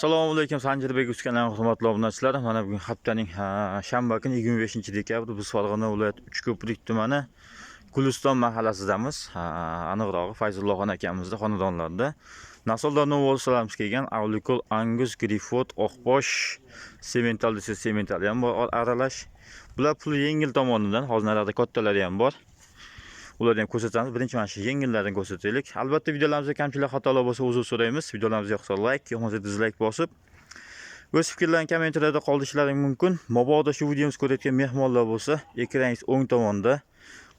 assalomu alaykum sanjirbek uskanam hurmatli obunachilar. Mana bugun haftaning shanba kuni 25 dekabr biz farg'ona viloyati uchko'prik tumani guliston mahallasidamiz aniqrog'i fayzullohxon akamizda xonadonlarda. Nasolda novol kelgan avlikol angus grifot oqbosh semental desa semental ham bor aralash. Bular puli yengil tomonidan hozir narxda kattalari ham bor. Ularni ham ko'rsatamiz. Birinchi mana shu yengillarini ko'rsataylik. Albatta videolarimizda kamchilik xatolar bo'lsa uzr so'raymiz. Videolarimiz yoqsa layk yoqmasa dizlayk bosib. O'z fikrlarini kommentariyada qoldirishlaring mumkin. Mabodo shu videomiz ko'rayotgan mehmonlar bo'lsa ekraningiz o'ng tomonda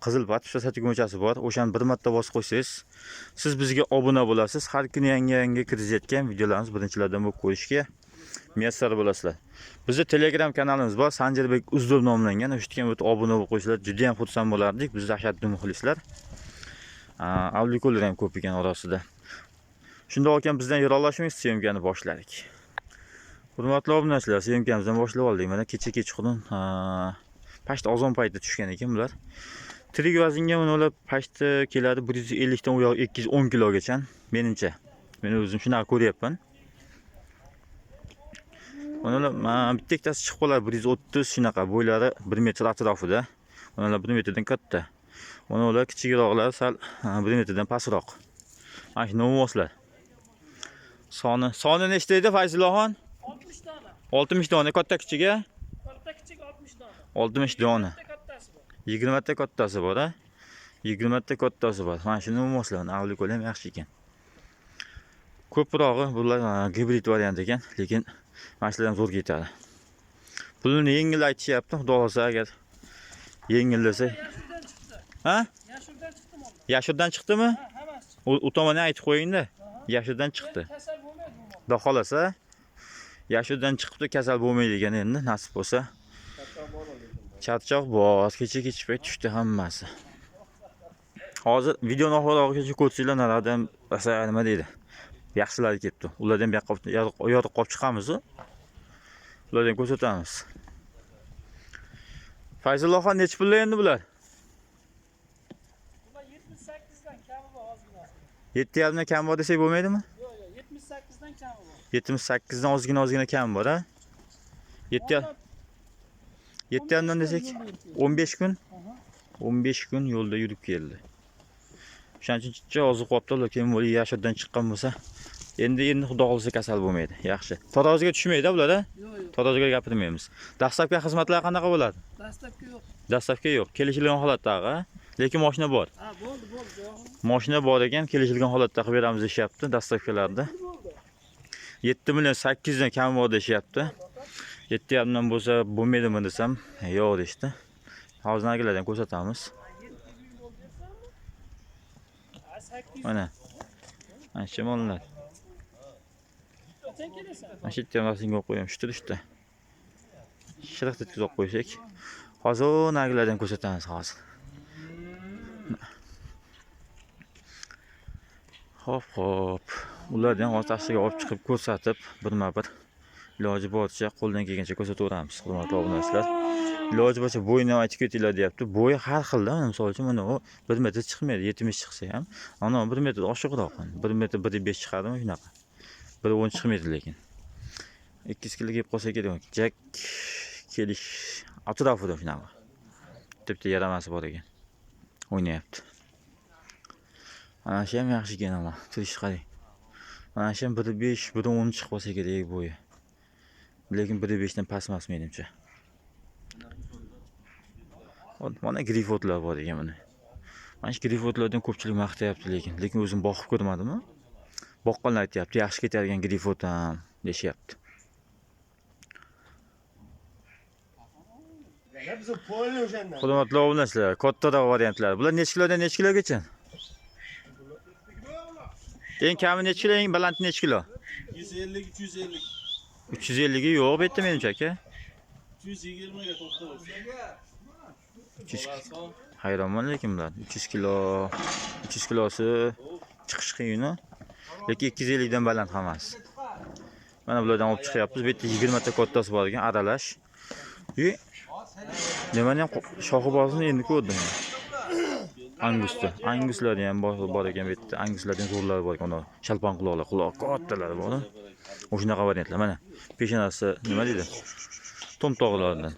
qizil подпись tugmachasi bor. O'shani bir marta bosib qo'ysangiz siz bizga obuna bo'lasiz. Har kuni yangi yangi kiritayotgan videolarimiz birinchilardan bo'lib ko'rishga muyassar bo'lasizlar. Bizni telegram kanalimiz bor sanjirbek uzdul nomlangan. O'sha yerga o'tib obuna bo'lib qo'ysalar juda yam xursand bo'lardik. Biz dahshatli muxlislar. Avlikollar ham ko'p ekan orasida. Shundoq ekan bizdan yiroqlashmang syomkani boshladik. Hurmatli obunachilar syomkamizdan boshlab oldik. Mana kecha kechqurun pashta ozon payti tushgan ekan bular. Tirik vaznga mana ular pashta keladi. Bir yuz ellikdan u yoq ikki yuz o'n kilogacha. Menimcha. Men o'zim shunaqa ko'ryapman. Ma- bitta ikkitasi chiqib qoladi. Bir yuz o'ttiz shunaqa bo'ylari bir metr atrofida. Mana ular bir metrdan katta. Mana ular kichikroqlari sal bir metrdan pastroq. Mana shu novvoslar soni soni nechta edi fayzulloxon? 60 dona. oltmish dona. Katta kichiga Katta kichik 60 dona. oltmish dona. Yigirmata kattasi bor. A yigirmata kattasi bor. Mana shuni novvoslar avlikol ham yaxshi ekan. Ko'prog'i bular gibrid variant ekan lekin mana shular ham zo'r ketadi. Pulini yengil aytishyapti xudo xohlasa agar Yashurdan chiqdi. ha? Yashirdan chiqdimi? U, tomondan aytib qo'yingda. Yashirdan chiqdi. xudo xohlasa yashirdan chiqibdi kasal bo'lmaydi ekan endi nasib bo'lsa. Charchoq bor kecha kech payt tushdi hammasi. Hozir videoni oxirigacha ko'rsanglar narada ham rosa nima deydi yaxshilari kelibdi ularni ham yorib qolib chiqamiz ularni ham ko'rsatamiz. Fayzulloxon nechi pullar endi bular? Bular 78 dan kami bor ozgina. yetti yarimdan kam bor desak bo'lmaydimi? Yo'q, yo'q, 78 dan kami bor. yetmish sakkizdan ozgina ozgina kam bor a yetti yetti yarimdan desak 15 o'n besh kun? O'n besh kun yo'lda yurib keldi o'shaning uchun chicha oziq qolibdi lekin bu yashirdan chiqqan bo'lsa endi endi xudo xohlasa kasal bo'lmaydi. Yaxshi. Taroziga tushmaydi bular a Yo'q, yo'q. taroziga gapirmaymiz. Dastlabki xizmatlar qanaqa bo'ladi? Dastlabki yo'q. dastlabki yo'q. Kelishilgan holatda a lekin moshina bor. Ha, bo'ldi, bo'ldi. moshina bor ekan kelishilgan holatda qilib beramiz deyishyapti dastlabkilarda. Yetti million sakkizdan kam bor deyishyapti. Yetti yarimdan bo'lsa bo'lmaydimi desam yo'q deyishdi. Hozir narigilardan ko'rsatamiz mana. Mana shu mollar mana shu yerda ham rasmga olib qo'yam shu turishda shiriq tetkizib olib qo'ysak. Hozir u nagilardan ko'rsatamiz hozir. Hop hop ularni ham hozir olib chiqib ko'rsatib birma bir. İloji boricha qo'ldan kelgancha ko'rsataveramiz hurmatli obunachilar. İloji boricha bo'yini aytib ketinglar deyapti. Bo'yi har xilda misol uchun mana u bir metr chiqmaydi yetmish chiqsa ham. Ana bir metr oshiqroq bir metr bir besh chiqadimi shunaqa. Bir o'n chiqmaydi lekin. İkki yuz kelib qolsa kerak jak kelish atrofida shunaqa. Bitta yaramasi bor ekan. O'ynayapti. Mana shu ham yaxshi ekan ama turishi qarang. Mana shu ham bir besh bir o'n chiqib qolsa kerak bo'yi lekin bir beshdan past emas menimcha mana grifotlar bor ekan mana. Mana shu grifotlardan ko'pchilik maqtayapti lekin lekin o'zim boqib ko'rmadim boqqanlar aytyapti yaxshi ketadigan grifot ham deyishyapti. Hurmatli obunachilar kattaroq variantlar. Bular nechi kilodan nechi kilogacha eng kami nechi kilo eng balandi nechi kilo 150 350 uch yuz elligi yo'q bu yerda menimcha aka 320 ga to'xtaymiz. uch hayronman lekin bular uch yuz kilo. Uch yuz kilosi chiqish qiyin lekin ikki yuz ellikdan baland hammasi mana bulardan olib chiqyapmiz. Bu yerda yigirmata kattasi bor ekan aralash. И nimani ham qo- endi ko'rdim angusni anguslar ham bor bor ekan bu yerda. Anguslardan zo'rlari bor ekan shalpon quloqlar quloq kattalari bor. O'shunaqa variantlar. Mana peshonasi nima deydi? To'mtog'lardan.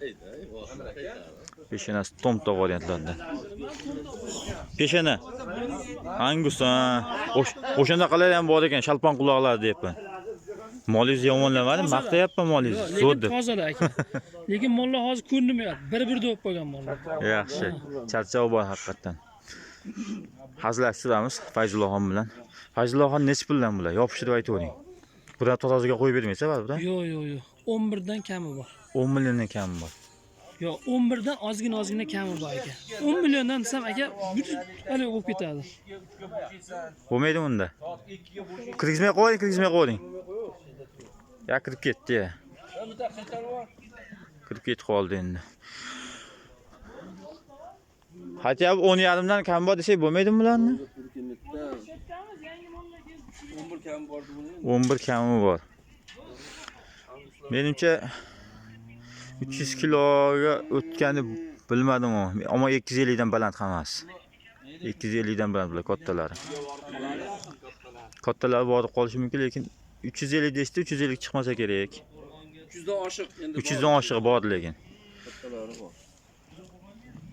Peshonasi to'mtoq variantlardan. Peshona. Angus ha. O'sh- O'shandaqalar ham bor ekan, shalpon quloqlar deyapman. Molingiz yomonlamadi, maqtayapman molingiz. Zo'r deb. tozalar aka lekin mollar hozir ko'rinmayapti bir bir bo'lib qolgan mollar Yaxshi. Charchoq bor haqiqatdan. Hazillashtiramiz Fayzullohon bilan. Fayzullohon nechi puldan bular? Yopishtirib aytavering. Bular tozaga qo'yib bermaysa, baribir. yo'q yo'q yo'q o'n birdan kami bor 10 milliondan kam bor. yo'q o'n birdan ozgina ozgina kami bor aka o'n milliondan desam aka haligi bo'lib ketadi Bo'lmaydi unda. Kirgizmay qo'ying, kirgizmay qo'ying. Ya kirib ketdi. ya. Kirib ketib qoldi endi. Hatto 10 yarimdan kam bor desak bo'lmaydimi bularni? 11 kami bor. Menimcha 300 kiloga o'tgani bilmadim u. Ammo 250 dan baland hammasi. 250 dan baland bular kattalari. Kattalari borib qolishi mumkin, lekin 350 deshdi, 350 chiqmasa kerak. 300dan oshiq endi 300 dan oshig'i bor lekin. kattalari bor.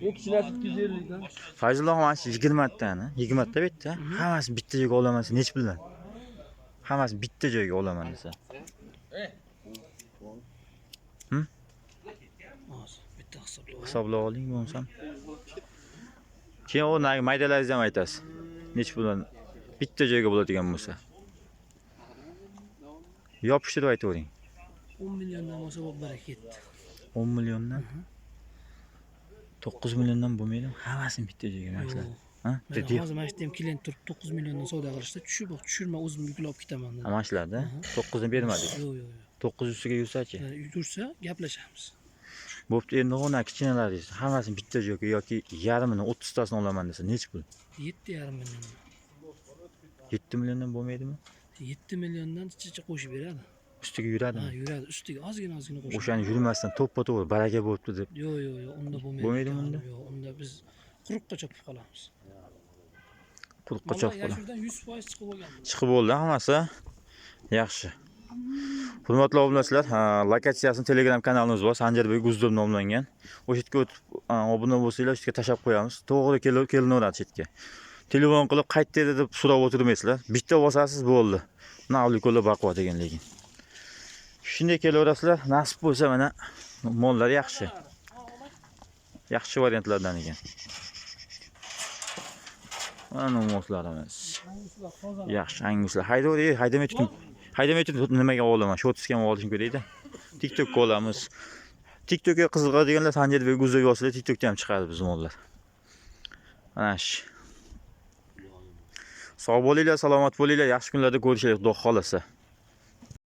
250 dan. Fayzulloh mana shu 20 tani, 20 ta bitta. Hammasi bitta joyga olaman, nech puldan? Hammasi bitta joyga olaman desa. hisoblab oling bo'lmasam. Keyin u maydalaringizni ham aytasiz. Nech puldan bitta joyga bo'ladigan bo'lsa. Yopishtirib aytavering. o'n milliondan bo'lsa bo'lib baraka ketdi 10 milliondan 9 milliondan bo'lmaydimi? Hammasini bitta joyga? Mana hozir mana shu yerda ham klient turib to'qqiz milliondan savdo qilishda tushib tushirma o'zim yuklab ketaman dedi Mana shularda 9 ni bermadik. yo'q yo'q 9 ustiga yursachi. yursa gaplashamiz Bo'pti, endi ona kichkinalaringiz hammasini bitta joyga yoki yarmini 30 tasini olaman desa, nech pul? yetti yarim million 7 milliondan bo'lmaydimi? yetti milliondan qo'shib beradi Üstüge yürüdü Ha mü? yürüyordu üstü azgın azgın koşuyor. O'sha yurmasdan to'ppa-to'g'ri olur, baraka bo'lib turdi. Yo yo yo onda bu Bo'lmaydimi unda? Yo onda biz quruqqa chopib qolamiz. Quruq qochoq Vallahi ya bo'ladi. şuradan 100% çıkıp olgan. Chiqib bo'ldi hammasi. Yaxshi. Hurmatli obunachilor, ha, lokatsiyasini Telegram kanalimiz bor, Sanjarbek Uzdum nomlangan. O'sha yerga o'tib ha, obuna bo'lsanglar, o'sha yerga tashlab qo'yamiz. To'g'ri kelib kelinaveradi shu yerga. Telefon qilib qayerda deb so'rab o'tirmaysizlar. Bitta bosasiz bo'ldi. Mana avlikollar baquvvat ekan lekin. Shunday kelaverasizlar, nasib bo'lsa mana mollar yaxshi. Yaxshi variantlardan ekan. Mana moslarimiz. Yaxshi, anguslar. Haydavering, haydamay tuting. Haydamay turib nimaga olaman? Shotisga olishim kerakda. TikTokka olamiz. TikTokka qiziqadiganlar Sanjarbek Guzga yozsalar, TikTokda ham chiqadi biz mollar. Mana shu. Sog' bo'linglar, salomat bo'linglar. Yaxshi kunlarda ko'rishaylik, xudo xolasa.